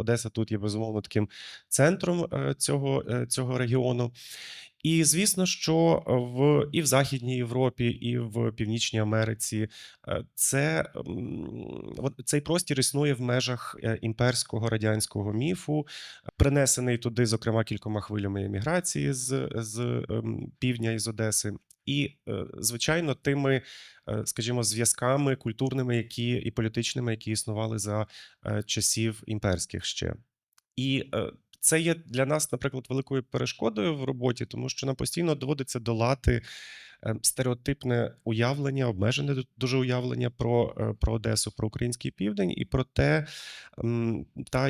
Одеса тут є безумовно таким центром е, цього, е, цього регіону. І звісно, що в і в Західній Європі, і в Північній Америці е, це цей простір існує в межах імперського радянського міфу, принесений туди, зокрема, кількома хвилями еміграції з, з ем, півдня із Одеси. І, е, звичайно, тими, е, скажімо, зв'язками культурними, які і політичними, які існували за е, часів імперських ще. І це є для нас, наприклад, великою перешкодою в роботі, тому що нам постійно доводиться долати стереотипне уявлення, обмежене дуже уявлення про, е, про Одесу, про український південь і про те, та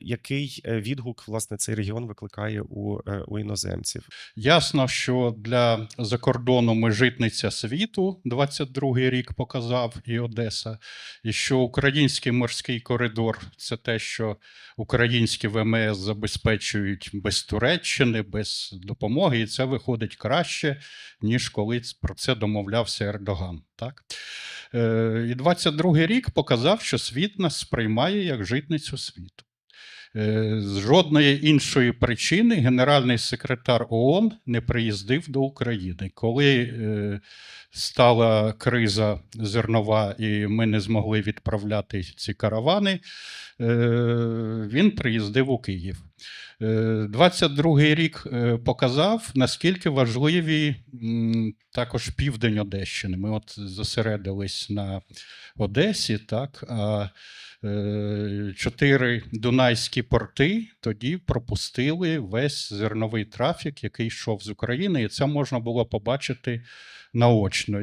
який е, відгук власне цей регіон викликає у, е, у іноземців. Ясно, що для закордону ми житниця світу 22-й рік показав і Одеса, і що український морський коридор це те, що українські ВМС забезпечують без Туреччини, без допомоги, і це виходить краще, ніж коли про це домовлявся Ердоган. Так? Е, І 22-й рік показав, що світ нас сприймає як житницю світу. Е, З жодної іншої причини генеральний секретар ООН не приїздив до України. Коли е, стала криза зернова, і ми не змогли відправляти ці каравани, він приїздив у Київ. Е, 22-й рік е, показав, наскільки важливі також південь Одещини. Ми от зосередились на Одесі, так, а е, чотири дунайські порти тоді пропустили весь зерновий трафік, який йшов з України, і це можна було побачити наочно.